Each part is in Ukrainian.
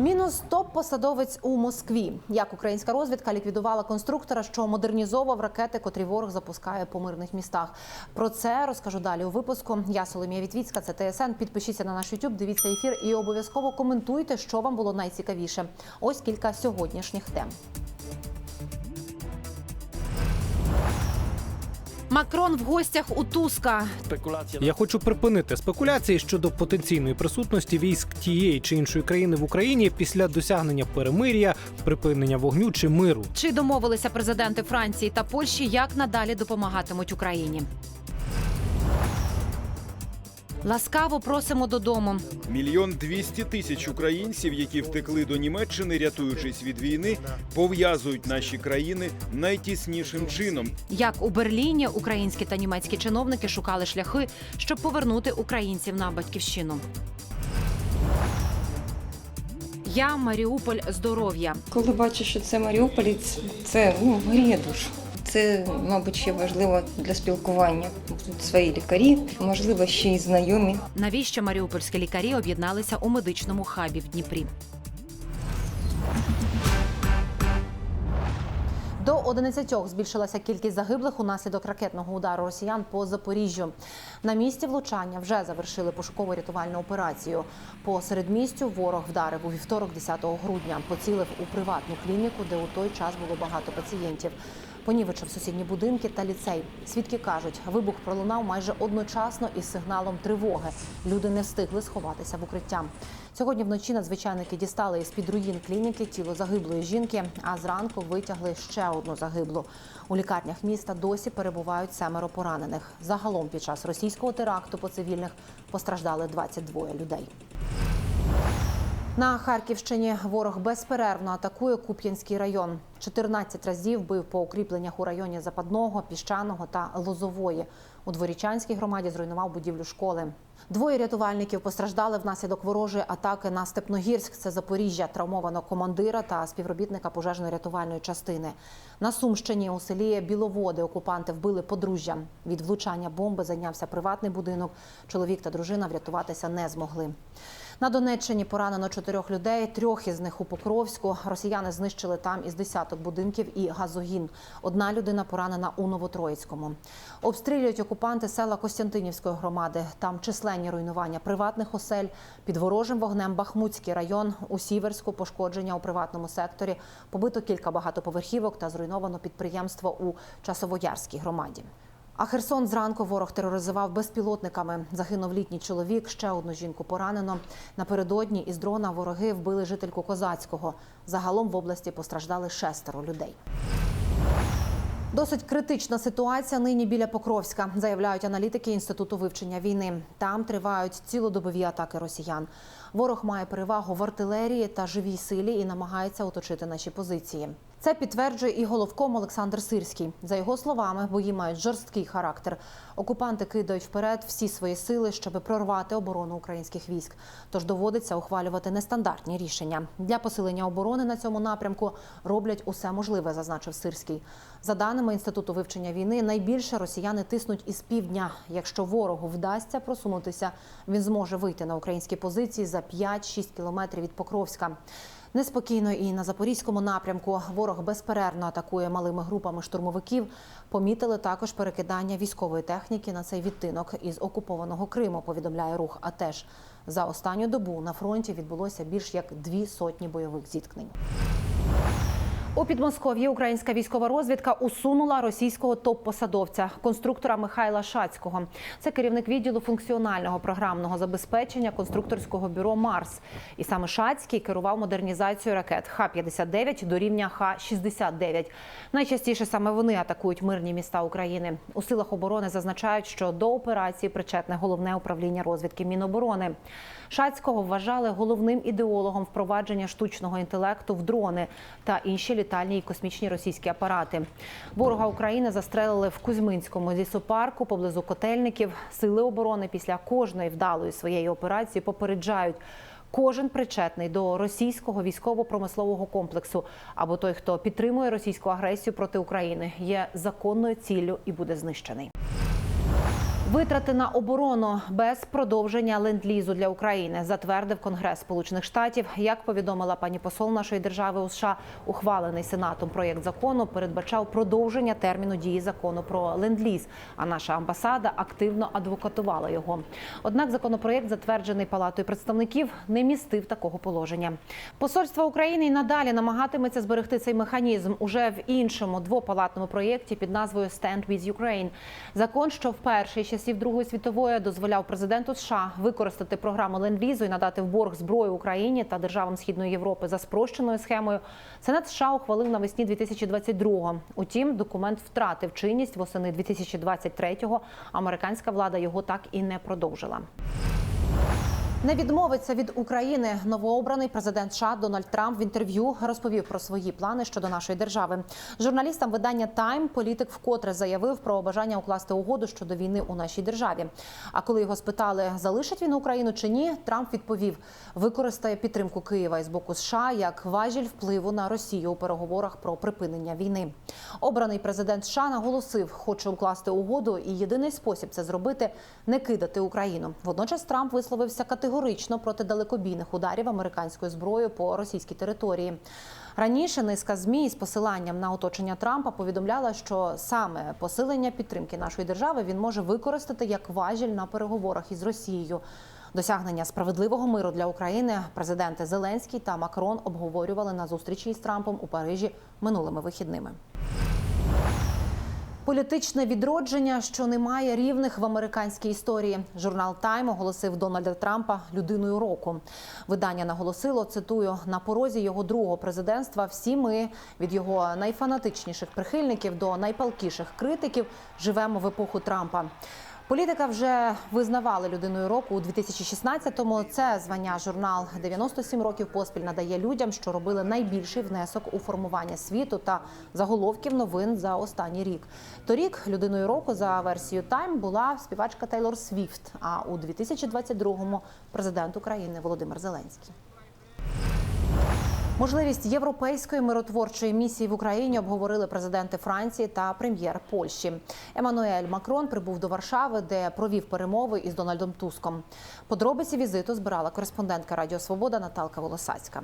Мінус топ-посадовець у Москві. Як українська розвідка ліквідувала конструктора, що модернізовував ракети, котрі ворог запускає по мирних містах. Про це розкажу далі у випуску. Я Соломія Вітвіцька, це ТСН. Підпишіться на наш YouTube, дивіться ефір і обов'язково коментуйте, що вам було найцікавіше. Ось кілька сьогоднішніх тем. Макрон в гостях у Туска. Я хочу припинити спекуляції щодо потенційної присутності військ тієї чи іншої країни в Україні після досягнення перемир'я, припинення вогню чи миру. Чи домовилися президенти Франції та Польщі, як надалі допомагатимуть Україні? Ласкаво просимо додому. Мільйон двісті тисяч українців, які втекли до Німеччини, рятуючись від війни, пов'язують наші країни найтіснішим чином. Як у Берліні українські та німецькі чиновники шукали шляхи, щоб повернути українців на батьківщину. Я Маріуполь здоров'я. Коли бачу, що це Маріуполь, це- це ну, гріє душу. Це, мабуть, ще важливо для спілкування. Тут свої лікарі, можливо, ще й знайомі. Навіщо маріупольські лікарі об'єдналися у медичному хабі в Дніпрі? До 11 збільшилася кількість загиблих унаслідок ракетного удару росіян по Запоріжжю. На місці влучання вже завершили пошуково-рятувальну операцію. По середмістю ворог вдарив у вівторок, 10 грудня. Поцілив у приватну клініку, де у той час було багато пацієнтів. Понівечив сусідні будинки та ліцей. Свідки кажуть, вибух пролунав майже одночасно із сигналом тривоги. Люди не встигли сховатися в укриття. Сьогодні вночі надзвичайники дістали із під руїн клініки тіло загиблої жінки, а зранку витягли ще одну загиблу. У лікарнях міста досі перебувають семеро поранених. Загалом під час російського теракту по цивільних постраждали 22 людей. На Харківщині ворог безперервно атакує Куп'янський район. 14 разів бив по укріпленнях у районі Западного, Піщаного та Лозової. У Дворічанській громаді зруйнував будівлю школи. Двоє рятувальників постраждали внаслідок ворожої атаки на Степногірськ. Це Запоріжжя. Травмовано командира та співробітника пожежно-рятувальної частини. На Сумщині у селі Біловоди окупанти вбили подружжя. Від влучання бомби зайнявся приватний будинок. Чоловік та дружина врятуватися не змогли. На Донеччині поранено чотирьох людей, трьох із них у Покровську. Росіяни знищили там із десяток будинків і газогін. Одна людина поранена у Новотроїцькому. Обстрілюють окупанти села Костянтинівської громади. Там численні руйнування приватних осель. Під ворожим вогнем Бахмутський район. У Сіверську пошкодження у приватному секторі. Побито кілька багатоповерхівок та зруйновано підприємство у Часовоярській громаді. А Херсон зранку ворог тероризував безпілотниками. Загинув літній чоловік, ще одну жінку поранено. Напередодні із дрона вороги вбили жительку Козацького. Загалом в області постраждали шестеро людей. Досить критична ситуація нині біля Покровська, заявляють аналітики інституту вивчення війни. Там тривають цілодобові атаки росіян. Ворог має перевагу в артилерії та живій силі і намагається оточити наші позиції. Це підтверджує і головком Олександр Сирський. За його словами, бої мають жорсткий характер. Окупанти кидають вперед всі свої сили, щоб прорвати оборону українських військ. Тож доводиться ухвалювати нестандартні рішення. Для посилення оборони на цьому напрямку роблять усе можливе, зазначив Сирський. За даними інституту вивчення війни, найбільше росіяни тиснуть із півдня. Якщо ворогу вдасться просунутися, він зможе вийти на українські позиції за 5-6 кілометрів від Покровська. Неспокійно і на запорізькому напрямку ворог безперервно атакує малими групами штурмовиків. Помітили також перекидання військової техніки на цей відтинок із окупованого Криму. Повідомляє рух. А теж за останню добу на фронті відбулося більш як дві сотні бойових зіткнень. У Підмосков'ї українська військова розвідка усунула російського топ-посадовця, конструктора Михайла Шацького. Це керівник відділу функціонального програмного забезпечення конструкторського бюро Марс. І саме Шацький керував модернізацією ракет Х-59 до рівня Х-69. Найчастіше саме вони атакують мирні міста України. У силах оборони зазначають, що до операції причетне головне управління розвідки Міноборони. Шацького вважали головним ідеологом впровадження штучного інтелекту в дрони та інші літальні і космічні російські апарати. Ворога України застрелили в Кузьминському лісопарку поблизу котельників. Сили оборони після кожної вдалої своєї операції попереджають. Кожен причетний до російського військово-промислового комплексу або той, хто підтримує російську агресію проти України, є законною ціллю і буде знищений. Витрати на оборону без продовження ленд-лізу для України затвердив Конгрес Сполучених Штатів. Як повідомила пані посол нашої держави у США, ухвалений сенатом проєкт закону передбачав продовження терміну дії закону про ленд-ліз. А наша амбасада активно адвокатувала його. Однак законопроєкт, затверджений Палатою представників, не містив такого положення. Посольство України і надалі намагатиметься зберегти цей механізм уже в іншому двопалатному проєкті під назвою «Stand with Ukraine». Закон, що вперше з часів Другої світової дозволяв президенту США використати програму ленд-лізу і надати в борг зброю Україні та державам Східної Європи за спрощеною схемою. Сенат США ухвалив навесні 2022-го. Утім, документ втратив чинність восени 2023-го. Американська влада його так і не продовжила. Не відмовиться від України новообраний президент США Дональд Трамп в інтерв'ю розповів про свої плани щодо нашої держави. Журналістам видання Тайм політик вкотре заявив про бажання укласти угоду щодо війни у нашій державі. А коли його спитали, залишить він Україну чи ні, Трамп відповів: використає підтримку Києва із боку США як важіль впливу на Росію у переговорах про припинення війни. Обраний президент США наголосив, хоче укласти угоду, і єдиний спосіб це зробити не кидати Україну. Водночас Трамп висловився категорично проти далекобійних ударів американською зброєю по російській території. Раніше низка змі з посиланням на оточення Трампа повідомляла, що саме посилення підтримки нашої держави він може використати як важіль на переговорах із Росією. Досягнення справедливого миру для України президенти Зеленський та Макрон обговорювали на зустрічі із Трампом у Парижі минулими вихідними. Політичне відродження, що не має рівних в американській історії. Журнал Тайм оголосив Дональда Трампа людиною року. Видання наголосило, цитую, на порозі його другого президентства. Всі ми від його найфанатичніших прихильників до найпалкіших критиків живемо в епоху Трампа. Політика вже визнавали людиною року у 2016-му. Це звання журнал 97 років поспіль надає людям, що робили найбільший внесок у формування світу та заголовків новин за останній рік. Торік людиною року за версією Тайм була співачка Тейлор Свіфт. А у 2022-му президент України Володимир Зеленський. Можливість європейської миротворчої місії в Україні обговорили президенти Франції та прем'єр Польщі. Еммануель Макрон прибув до Варшави, де провів перемови із Дональдом Туском. Подробиці візиту збирала кореспондентка Радіо Свобода Наталка Волосацька.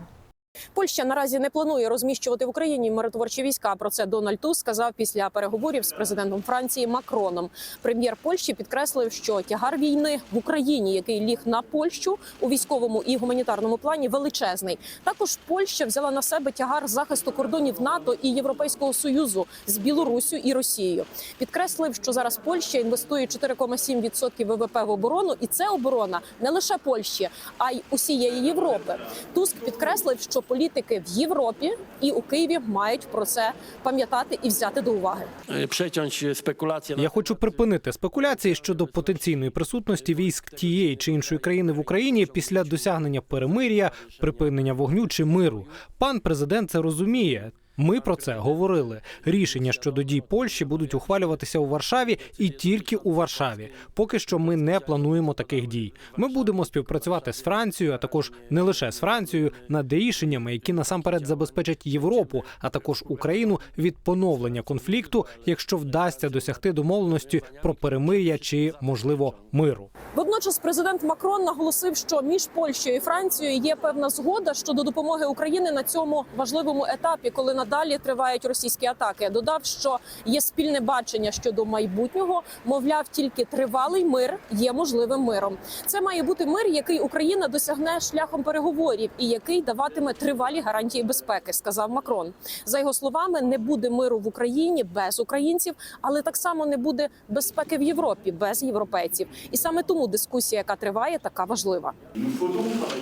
Польща наразі не планує розміщувати в Україні миротворчі війська. Про це Дональд Туск сказав після переговорів з президентом Франції Макроном. Прем'єр Польщі підкреслив, що тягар війни в Україні, який ліг на Польщу у військовому і гуманітарному плані, величезний. Також Польща взяла на себе тягар захисту кордонів НАТО і Європейського союзу з Білоруссю і Росією. Підкреслив, що зараз Польща інвестує 4,7% ВВП в оборону, і це оборона не лише Польщі, а й усієї Європи. Туск підкреслив, що політики в Європі і у Києві мають про це пам'ятати і взяти до уваги. przeciąć spekulacje. Я хочу припинити спекуляції щодо потенційної присутності військ тієї чи іншої країни в Україні після досягнення перемир'я, припинення вогню чи миру. Пан президент це розуміє. Ми про це говорили. Рішення щодо дій Польщі будуть ухвалюватися у Варшаві і тільки у Варшаві. Поки що ми не плануємо таких дій. Ми будемо співпрацювати з Францією, а також не лише з Францією, над рішеннями, які насамперед забезпечать Європу, а також Україну від поновлення конфлікту, якщо вдасться досягти домовленості про перемир'я чи можливо миру. Водночас президент Макрон наголосив, що між Польщею і Францією є певна згода щодо допомоги Україні на цьому важливому етапі, коли надалі тривають російські атаки. Додав, що є спільне бачення щодо майбутнього. Мовляв, тільки тривалий мир є можливим миром. Це має бути мир, який Україна досягне шляхом переговорів і який даватиме тривалі гарантії безпеки, сказав Макрон. За його словами, не буде миру в Україні без українців, але так само не буде безпеки в Європі без європейців. І саме тому дискусія, яка триває, така важлива.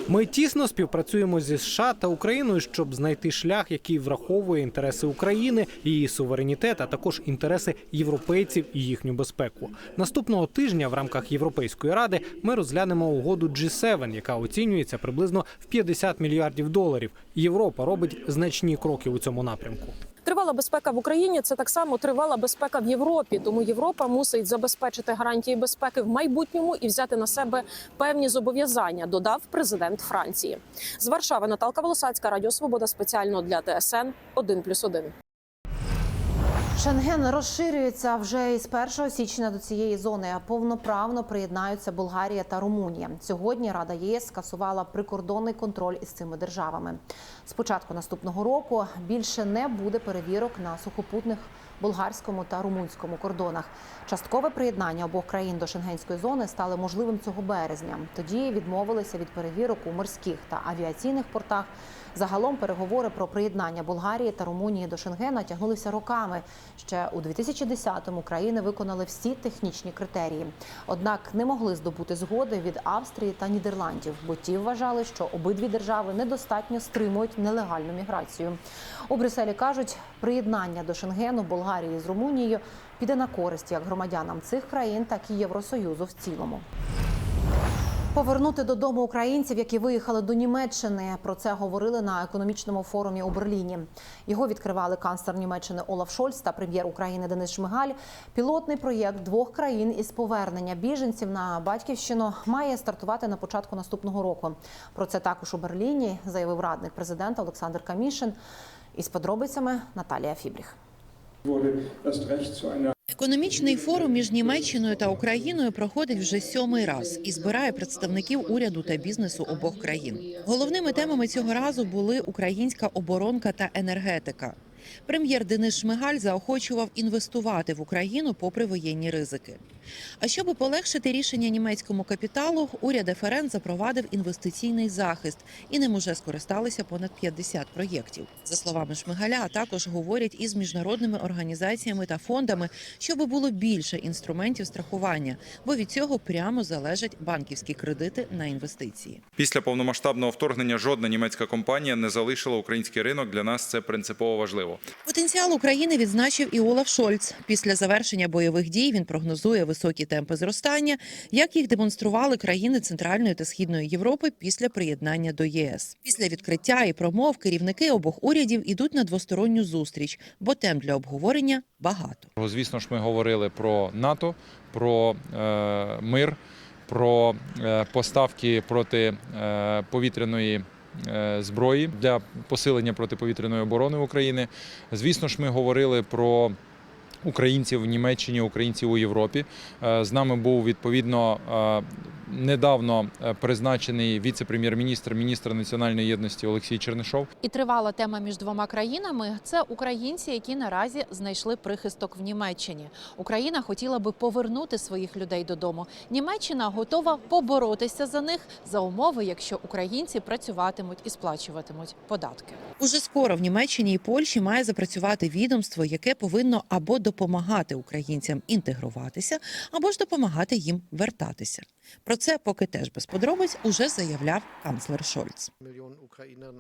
Ми тісно співпрацюємо зі США та Україною, щоб знайти шлях, який враховує інтереси України, її суверенітет, а також інтереси європейців і їхню безпеку. Наступного тижня в рамках Європейської ради ми розглянемо угоду G7, яка оцінюється приблизно в 50 мільярдів доларів. Європа робить значні кроки у цьому напрямку. Тривала безпека в Україні це так само тривала безпека в Європі. Тому Європа мусить забезпечити гарантії безпеки в майбутньому і взяти на себе певні зобов'язання. Додав президент Франції з Варшави. Наталка Волосацька, Радіо Свобода спеціально для ТСН 1+,1. Шенген розширюється вже із 1 січня до цієї зони. Повноправно приєднаються Болгарія та Румунія. Сьогодні Рада ЄС скасувала прикордонний контроль із цими державами. З початку наступного року більше не буде перевірок на сухопутних болгарському та румунському кордонах. Часткове приєднання обох країн до шенгенської зони стало можливим цього березня. Тоді відмовилися від перевірок у морських та авіаційних портах. Загалом переговори про приєднання Болгарії та Румунії до Шенгена тягнулися роками. Ще у 2010-му країни виконали всі технічні критерії. Однак не могли здобути згоди від Австрії та Нідерландів, бо ті вважали, що обидві держави недостатньо стримують нелегальну міграцію. У Брюсселі кажуть, приєднання до Шенгену Болгарії з Румунією піде на користь як громадянам цих країн, так і Євросоюзу в цілому. Повернути додому українців, які виїхали до Німеччини. Про це говорили на економічному форумі у Берліні. Його відкривали канцлер Німеччини Олаф Шольц та прем'єр України Денис Шмигаль. Пілотний проєкт двох країн із повернення біженців на батьківщину має стартувати на початку наступного року. Про це також у Берліні заявив радник президента Олександр Камішин. Із подробицями Наталія Фібріх. Економічний форум між Німеччиною та Україною проходить вже сьомий раз і збирає представників уряду та бізнесу обох країн. Головними темами цього разу були українська оборонка та енергетика. Прем'єр Денис Шмигаль заохочував інвестувати в Україну попри воєнні ризики. А щоб полегшити рішення німецькому капіталу, уряд ФРН запровадив інвестиційний захист і ним уже скористалися понад 50 проєктів. За словами Шмигаля, також говорять із міжнародними організаціями та фондами, щоб було більше інструментів страхування, бо від цього прямо залежать банківські кредити на інвестиції. Після повномасштабного вторгнення жодна німецька компанія не залишила український ринок. Для нас це принципово важливо. Потенціал України відзначив і Олаф Шольц. Після завершення бойових дій він прогнозує високі темпи зростання, як їх демонстрували країни Центральної та Східної Європи після приєднання до ЄС. Після відкриття і промов керівники обох урядів ідуть на двосторонню зустріч, бо тем для обговорення багато. Звісно ж, ми говорили про НАТО, про е, мир, про е, поставки проти е, повітряної. Е, Зброї для посилення протиповітряної оборони України. Звісно ж, ми говорили про українців в Німеччині, українців у Європі. Е, З нами був відповідно е, недавно е, призначений віце-прем'єр-міністр, міністр національної єдності Олексій Чернишов. І тривала тема між двома країнами це українці, які наразі знайшли прихисток в Німеччині. Україна хотіла би повернути своїх людей додому. Німеччина готова поборотися за них за умови, якщо українці працюватимуть і сплачуватимуть податки. Уже скоро в Німеччині і Польщі має запрацювати відомство, яке повинно або допомагати українцям інтегруватися, або ж допомагати їм вертатися. Про це поки теж без подробиць уже заявляв канцлер Шольц.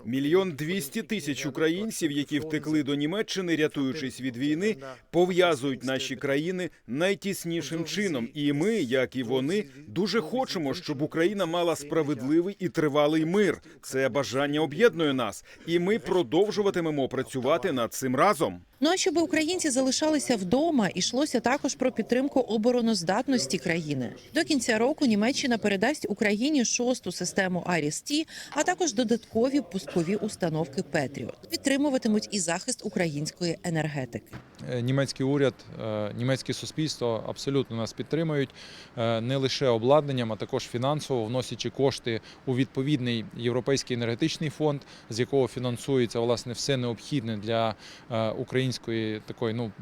Мільйон двісті тисяч українців, які втекли до Німеччини, рятуючись від війни, пов'язують наші країни найтіснішим чином. І ми, як і вони, дуже хочемо, щоб Україна мала справедливий і тривалий мир. Це бажання об'єднує нас, і ми продовжуватимемо працювати над цим разом. Ну а щоб українці залишалися вдома, йшлося також про підтримку обороноздатності країни. До кінця року Німеччина передасть Україні шосту систему Аріс-Ті, а також додаткові пускові установки Петріот. Підтримуватимуть і захист української енергетики. Е, Німецький уряд, е, німецьке суспільство абсолютно нас підтримують е, не лише обладнанням, а також фінансово вносячи кошти у відповідний європейський енергетичний фонд, з якого фінансується власне все необхідне для е, української такої ну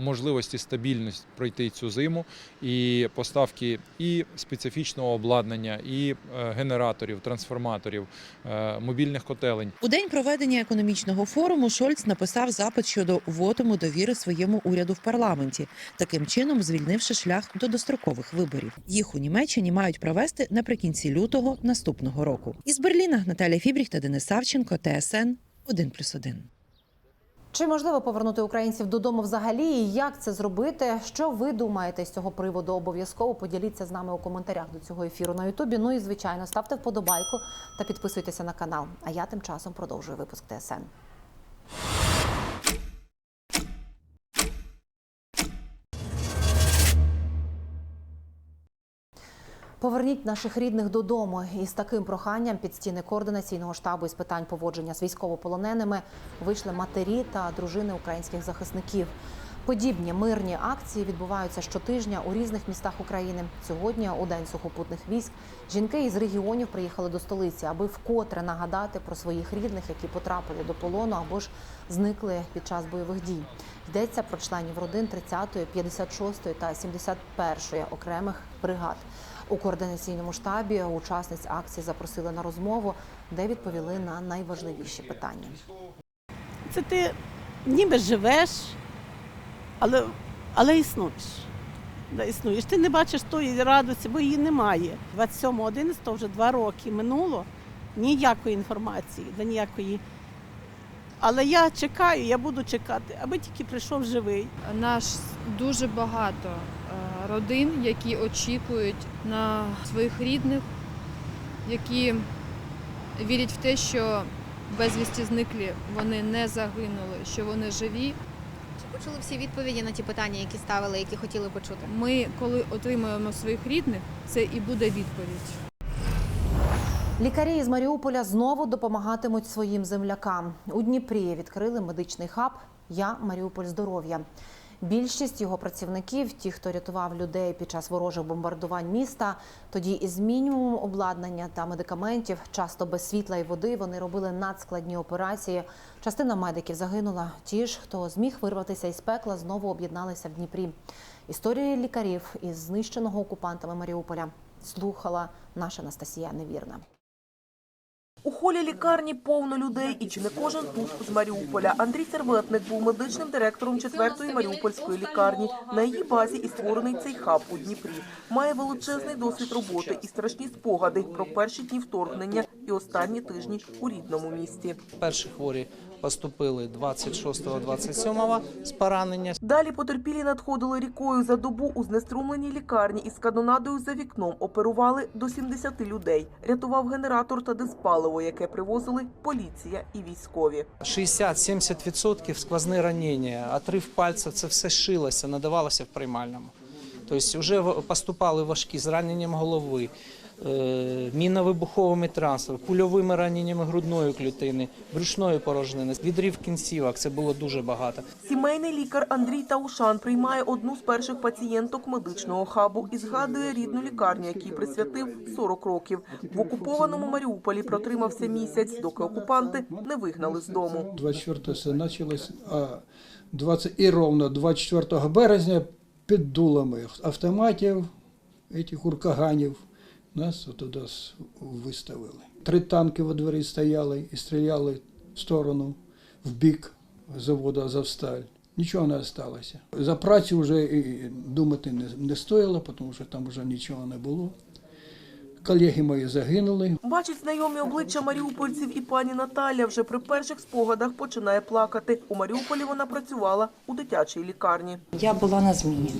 можливості стабільності пройти цю зиму і поставки і специфічного обладнання, і е, генераторів, трансформаторів, е, мобільних котелень. У день проведення економічного форуму Шольц написав запит щодо вотуму довіри своєму уряду в парламенті, таким чином звільнивши шлях до дострокових виборів. Їх у Німеччині мають провести наприкінці лютого наступного року. Із Берліна Наталя Фібріх та Денис Савченко, ТСН 1+,1. Чи можливо повернути українців додому взагалі? І як це зробити? Що ви думаєте з цього приводу? Обов'язково поділіться з нами у коментарях до цього ефіру на Ютубі. Ну і звичайно, ставте вподобайку та підписуйтеся на канал. А я тим часом продовжую випуск ТСН. Поверніть наших рідних додому. І з таким проханням під стіни координаційного штабу із питань поводження з військовополоненими вийшли матері та дружини українських захисників. Подібні мирні акції відбуваються щотижня у різних містах України. Сьогодні, у день сухопутних військ, жінки із регіонів приїхали до столиці, аби вкотре нагадати про своїх рідних, які потрапили до полону або ж зникли під час бойових дій. Йдеться про членів родин 30-ї, 56-ї та 71-ї окремих бригад. У координаційному штабі учасниць акції запросили на розмову, де відповіли на найважливіші питання. Це ти ніби живеш, але, але існуєш. Да, існуєш. Ти не бачиш тої радості, бо її немає. 27.11 вже два роки минуло, ніякої інформації, да ніякої. Але я чекаю, я буду чекати, аби тільки прийшов живий. Наш дуже багато родин, які очікують на своїх рідних, які вірять в те, що безвісті зниклі вони не загинули, що вони живі. Чи почули всі відповіді на ті питання, які ставили, які хотіли почути? Ми, коли отримаємо своїх рідних, це і буде відповідь. Лікарі із Маріуполя знову допомагатимуть своїм землякам. У Дніпрі відкрили медичний хаб Я Маріуполь здоров'я. Більшість його працівників, ті, хто рятував людей під час ворожих бомбардувань міста, тоді із мінімумом обладнання та медикаментів, часто без світла і води, вони робили надскладні операції. Частина медиків загинула. Ті ж, хто зміг вирватися із пекла, знову об'єдналися в Дніпрі. Історії лікарів із знищеного окупантами Маріуполя слухала наша Анастасія Невірна. У холі лікарні повно людей, і чи не кожен тут з Маріуполя. Андрій Серветник був медичним директором четвертої маріупольської лікарні. На її базі і створений цей хаб у Дніпрі. Має величезний досвід роботи і страшні спогади про перші дні вторгнення і останні тижні у рідному місті. Перші хворі поступили 26-27 з поранення. Далі потерпілі надходили рікою за добу у знеструмленій лікарні із канонадою за вікном. Оперували до 70 людей. Рятував генератор та диспаливо, яке привозили поліція і військові. 60-70% сквозне ранення, отрив пальця, це все шилося, надавалося в приймальному. Тобто вже поступали важкі з раненням голови, е, мінно-вибуховими кульовими раненнями грудної клітини, брюшної порожнини, відрив кінцівок. Це було дуже багато. Сімейний лікар Андрій Таушан приймає одну з перших пацієнток медичного хабу і згадує рідну лікарню, якій присвятив 40 років. В окупованому Маріуполі протримався місяць, доки окупанти не вигнали з дому. 24 все почалось, а 20, і ровно 24 березня під дулами автоматів, этих уркаганів, нас туди виставили. Три танки во дворі стояли і стріляли в сторону, в бік заводу Азовсталь. Нічого не залишилося. За працю вже і думати не, не стоїло, тому що там вже нічого не було. Колеги мої загинули. Бачить знайомі обличчя маріупольців і пані Наталя вже при перших спогадах починає плакати. У Маріуполі вона працювала у дитячій лікарні. Я була на зміні.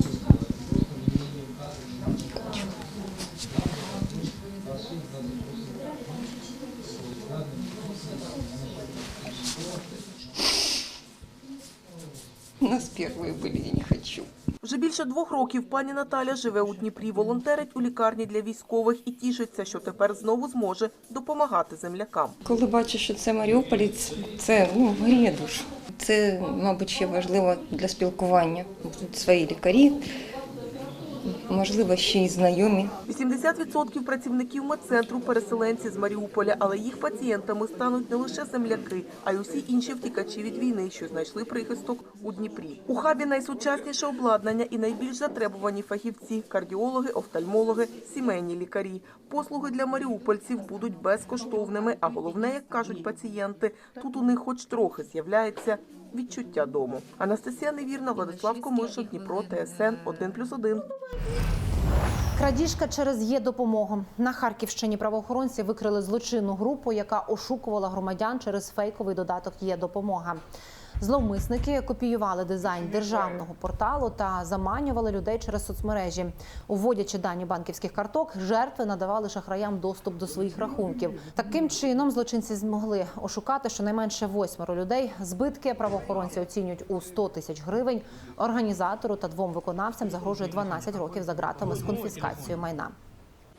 Нас первые были, я не хочу. Вже більше двох років пані Наталя живе у Дніпрі, волонтерить у лікарні для військових і тішиться, що тепер знову зможе допомагати землякам. Коли бачу, що це Маріуполець, це ну, гріє душу. Це, мабуть, ще важливо для спілкування. Тут свої лікарі, можливо, ще й знайомі. 80% працівників медцентру переселенці з Маріуполя, але їх пацієнтами стануть не лише земляки, а й усі інші втікачі від війни, що знайшли прихисток у Дніпрі. У хабі найсучасніше обладнання і найбільш затребувані фахівці: кардіологи, офтальмологи, сімейні лікарі. Послуги для маріупольців будуть безкоштовними. А головне, як кажуть пацієнти, тут у них хоч трохи з'являється відчуття дому. Анастасія Невірна, Владислав Комиша, Дніпро, ТСН 1+,1. Крадіжка через є допомогу на Харківщині. Правоохоронці викрили злочинну групу, яка ошукувала громадян через фейковий додаток Є допомога. Зловмисники копіювали дизайн державного порталу та заманювали людей через соцмережі. Уводячи дані банківських карток, жертви надавали шахраям доступ до своїх рахунків. Таким чином злочинці змогли ошукати щонайменше восьмеро людей. Збитки правоохоронці оцінюють у 100 тисяч гривень. Організатору та двом виконавцям загрожує 12 років за ґратами з конфіскацією майна.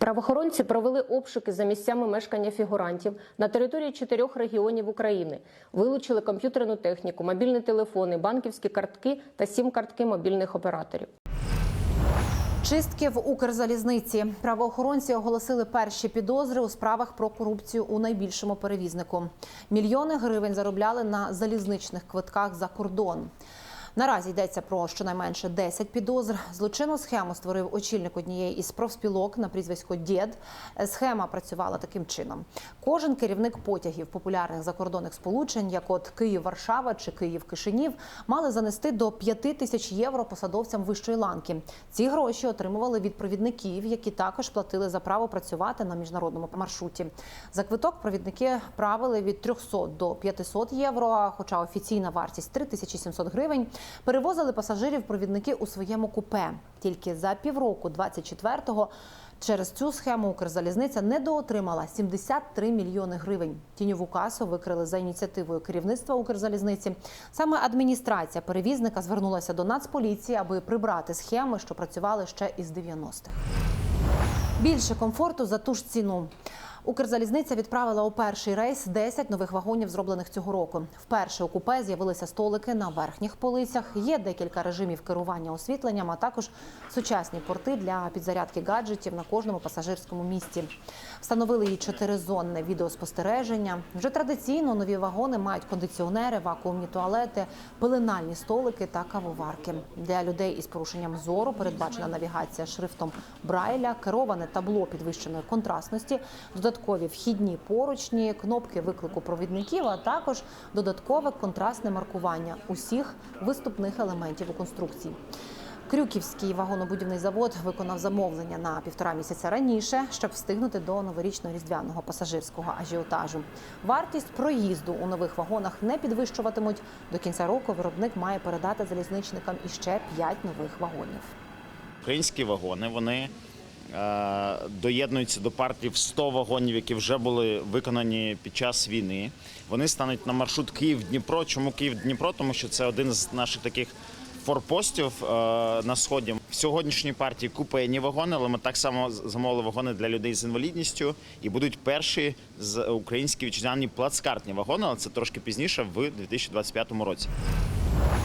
Правоохоронці провели обшуки за місцями мешкання фігурантів на території чотирьох регіонів України. Вилучили комп'ютерну техніку, мобільні телефони, банківські картки та сім картки мобільних операторів. Чистки в Укрзалізниці. Правоохоронці оголосили перші підозри у справах про корупцію у найбільшому перевізнику. Мільйони гривень заробляли на залізничних квитках за кордон. Наразі йдеться про щонайменше 10 підозр. Злочинну схему створив очільник однієї із профспілок на прізвисько Дєд. Схема працювала таким чином: кожен керівник потягів популярних закордонних сполучень, як от Київ-Варшава чи Київ-Кишинів, мали занести до 5 тисяч євро посадовцям вищої ланки. Ці гроші отримували від провідників, які також платили за право працювати на міжнародному маршруті. За квиток провідники правили від 300 до 500 євро. Хоча офіційна вартість 3700 гривень. Перевозили пасажирів провідники у своєму купе. Тільки за півроку, 24-го, через цю схему Укрзалізниця недоотримала 73 мільйони гривень. Тіньову касу викрили за ініціативою керівництва Укрзалізниці. Саме адміністрація перевізника звернулася до Нацполіції, аби прибрати схеми, що працювали ще із 90-х. Більше комфорту за ту ж ціну. Укрзалізниця відправила у перший рейс 10 нових вагонів, зроблених цього року. Вперше у купе з'явилися столики на верхніх полицях. Є декілька режимів керування освітленням, а також сучасні порти для підзарядки гаджетів на кожному пасажирському місці. Встановили і чотиризонне відеоспостереження. Вже традиційно нові вагони мають кондиціонери, вакуумні туалети, пеленальні столики та кавоварки. Для людей із порушенням зору передбачена навігація шрифтом Брайля, кероване табло підвищеної контрастності, додаткові вхідні поручні, кнопки виклику провідників, а також додаткове контрастне маркування усіх виступних елементів у конструкції. Крюківський вагонобудівний завод виконав замовлення на півтора місяця раніше, щоб встигнути до новорічно-різдвяного пасажирського ажіотажу. Вартість проїзду у нових вагонах не підвищуватимуть. До кінця року виробник має передати залізничникам іще 5 нових вагонів. Українські вагони вони доєднуються до партії в 100 вагонів, які вже були виконані під час війни. Вони стануть на маршрут Київ-Дніпро. Чому Київ-Дніпро? Тому що це один з наших таких форпостів е, на сході. В сьогоднішній партії купейні вагони, але ми так само замовили вагони для людей з інвалідністю і будуть перші з українські вітчизняні плацкартні вагони, але це трошки пізніше в 2025 році.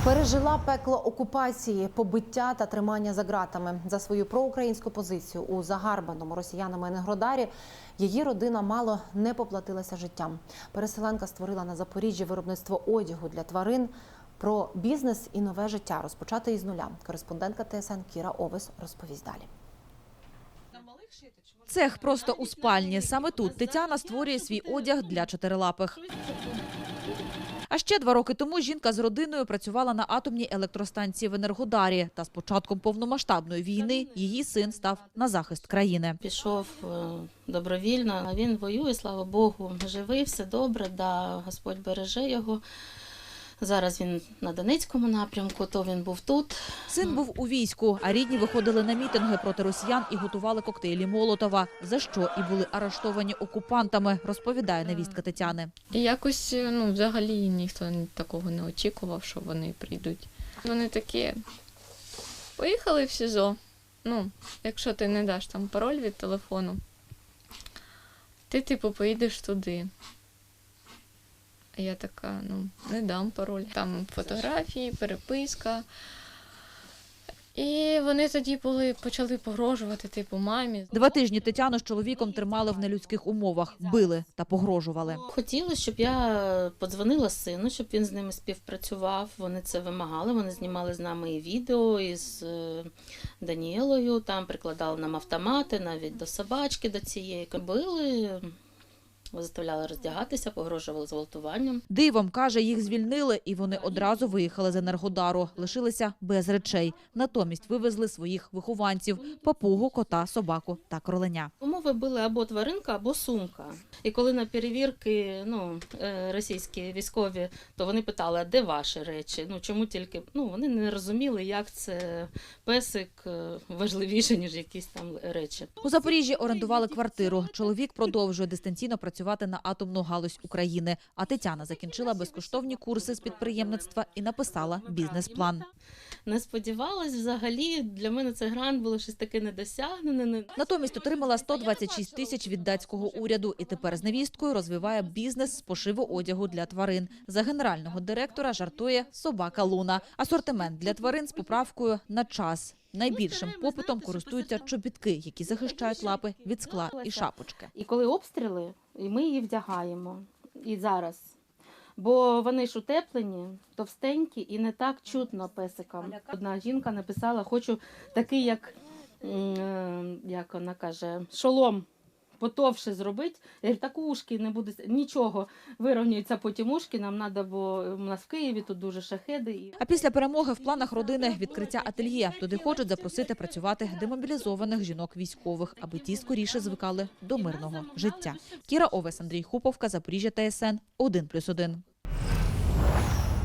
Пережила пекло окупації, побиття та тримання за ґратами за свою проукраїнську позицію у загарбаному росіянами Енергодарі. Її родина мало не поплатилася життям. Переселенка створила на Запоріжжі виробництво одягу для тварин. Про бізнес і нове життя розпочати із нуля. Кореспондентка ТСН Кіра Овес розповість далі. Цех просто у спальні. Саме тут Тетяна створює свій одяг для чотирилапих. А ще два роки тому жінка з родиною працювала на атомній електростанції в Енергодарі. Та з початком повномасштабної війни її син став на захист країни. Пішов е, добровільно. Він воює, слава Богу, живий, все добре. Да, Господь береже його. Зараз він на Донецькому напрямку, то він був тут. Син був у війську, а рідні виходили на мітинги проти росіян і готували коктейлі Молотова. За що і були арештовані окупантами, розповідає невістка Тетяни. І якось ну, взагалі ніхто такого не очікував, що вони прийдуть. Вони такі поїхали в СІЗО. Ну, якщо ти не даш там пароль від телефону, ти типу поїдеш туди. Я така, ну, не дам пароль. Там фотографії, переписка. І вони тоді були, почали погрожувати, типу, мамі. Два тижні Тетяну з чоловіком тримали в нелюдських умовах, били та погрожували. Хотіли, щоб я подзвонила сину, щоб він з ними співпрацював. Вони це вимагали. Вони знімали з нами і відео із е, Даніелою. Там прикладали нам автомати, навіть до собачки, до цієї били. Заставляли роздягатися, погрожували зґвалтуванням. Дивом каже, їх звільнили, і вони одразу виїхали з Енергодару. Лишилися без речей. Натомість вивезли своїх вихованців: папугу, кота, собаку та кроленя. Умови були або тваринка, або сумка. І коли на перевірки ну, е, російські військові, то вони питали, де ваші речі? Ну чому тільки ну вони не розуміли, як це песик е, важливіше, ніж якісь там речі. У Запоріжжі орендували квартиру. Чоловік продовжує дистанційно працювати працювати на атомну галузь України. А Тетяна закінчила безкоштовні курси з підприємництва і написала бізнес-план. Не сподівалась взагалі. Для мене це грант було щось таке недосягнене. Натомість отримала 126 тисяч від датського уряду і тепер з невісткою розвиває бізнес з пошиву одягу для тварин. За генерального директора жартує собака Луна. Асортимент для тварин з поправкою на час. Найбільшим попитом користуються чобітки, які захищають лапи від скла і шапочки. І коли обстріли, і ми її вдягаємо. І зараз. Бо вони ж утеплені, товстенькі і не так чутно песикам. Одна жінка написала: хочу такий, як, е, як вона каже, шолом. Потовше зробити, я говорю, так ушки не буде нічого. Вирівнюються потім ушки. Нам треба, бо у нас в Києві тут дуже шахеди. І... А після перемоги в планах родини відкриття ательє. Туди хочуть запросити працювати демобілізованих жінок військових, аби ті скоріше звикали до мирного життя. Кіра Овес, Андрій Хуповка, Запоріжжя ТСН 1+,1.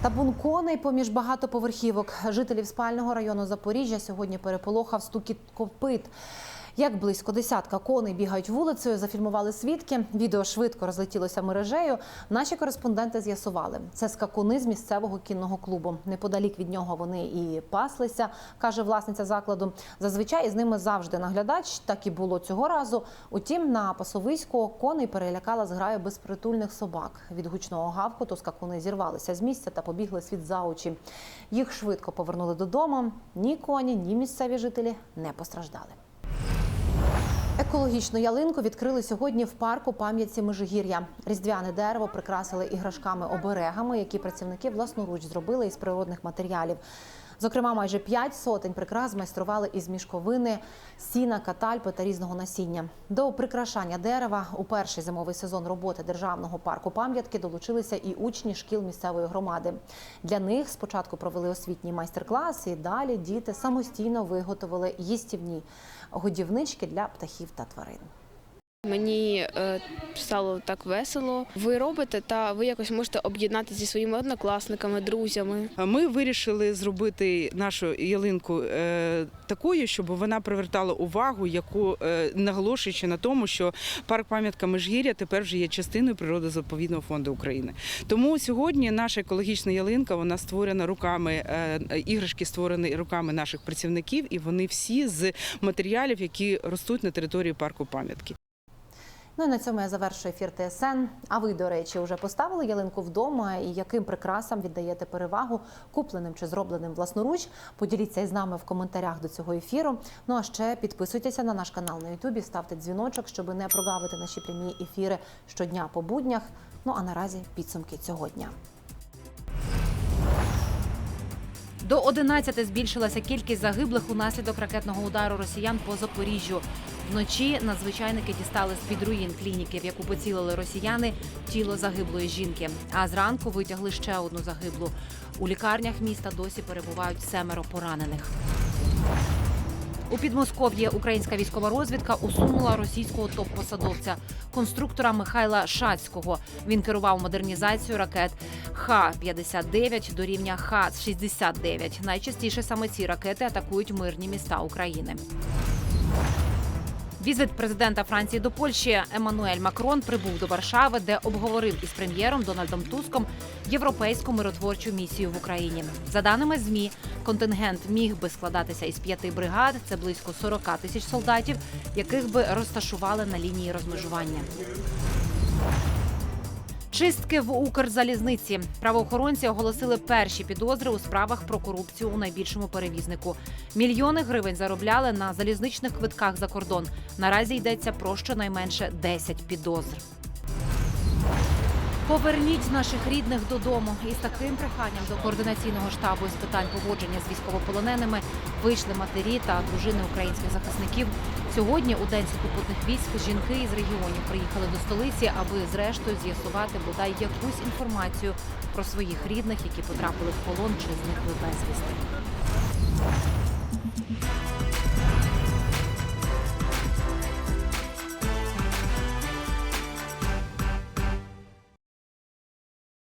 Табун коней поміж багатоповерхівок жителів спального району Запоріжжя сьогодні переполохав стукіт копит. Як близько десятка коней бігають вулицею, зафільмували свідки. Відео швидко розлетілося мережею. Наші кореспонденти з'ясували, це скакуни з місцевого кінного клубу. Неподалік від нього вони і паслися, каже власниця закладу. Зазвичай із ними завжди наглядач. Так і було цього разу. Утім, на пасовиську коней перелякала зграя безпритульних собак. Від гучного гавкоту скакуни зірвалися з місця та побігли світ за очі. Їх швидко повернули додому. Ні коні, ні місцеві жителі не постраждали. Екологічну ялинку відкрили сьогодні в парку пам'ятці Межигір'я. Різдвяне дерево прикрасили іграшками-оберегами, які працівники власноруч зробили із природних матеріалів. Зокрема, майже п'ять сотень прикрас майстрували із мішковини, сіна, катальпи та різного насіння. До прикрашання дерева у перший зимовий сезон роботи державного парку пам'ятки долучилися і учні шкіл місцевої громади. Для них спочатку провели освітній майстер-клас, і далі діти самостійно виготовили їстівні годівнички для птахів та тварин. Мені е, стало так весело. Ви робите та ви якось можете об'єднати зі своїми однокласниками, друзями. Ми вирішили зробити нашу ялинку е, такою, щоб вона привертала увагу, яку е, наголошуючи на тому, що парк пам'ятка Межгір'я тепер вже є частиною природозаповідного фонду України. Тому сьогодні наша екологічна ялинка вона створена руками іграшки, створені руками наших працівників, і вони всі з матеріалів, які ростуть на території парку пам'ятки. Ну і на цьому я завершую ефір ТСН. А ви, до речі, вже поставили ялинку вдома і яким прикрасам віддаєте перевагу купленим чи зробленим власноруч? Поділіться із нами в коментарях до цього ефіру. Ну а ще підписуйтеся на наш канал на Ютубі, ставте дзвіночок, щоб не прогавити наші прямі ефіри щодня по буднях. Ну а наразі підсумки цього дня. До 11 збільшилася кількість загиблих унаслідок ракетного удару росіян по Запоріжжю. Вночі надзвичайники дістали з під руїн клініки, в яку поцілили росіяни, тіло загиблої жінки. А зранку витягли ще одну загиблу. У лікарнях міста досі перебувають семеро поранених. У Підмосков'ї українська військова розвідка усунула російського топ-посадовця, конструктора Михайла Шацького. Він керував модернізацією ракет Х-59 до рівня Х-69. Найчастіше саме ці ракети атакують мирні міста України. Візит президента Франції до Польщі Еммануель Макрон прибув до Варшави, де обговорив із прем'єром Дональдом Туском європейську миротворчу місію в Україні. За даними змі, контингент міг би складатися із п'яти бригад. Це близько 40 тисяч солдатів, яких би розташували на лінії розмежування. Чистки в Укрзалізниці правоохоронці оголосили перші підозри у справах про корупцію у найбільшому перевізнику. Мільйони гривень заробляли на залізничних квитках за кордон. Наразі йдеться про щонайменше 10 підозр. Поверніть наших рідних додому. Із таким проханням до координаційного штабу з питань поводження з військовополоненими вийшли матері та дружини українських захисників. Сьогодні, у день сухопутних військ, жінки із регіонів приїхали до столиці, аби зрештою з'ясувати бодай якусь інформацію про своїх рідних, які потрапили в полон чи зникли безвісти.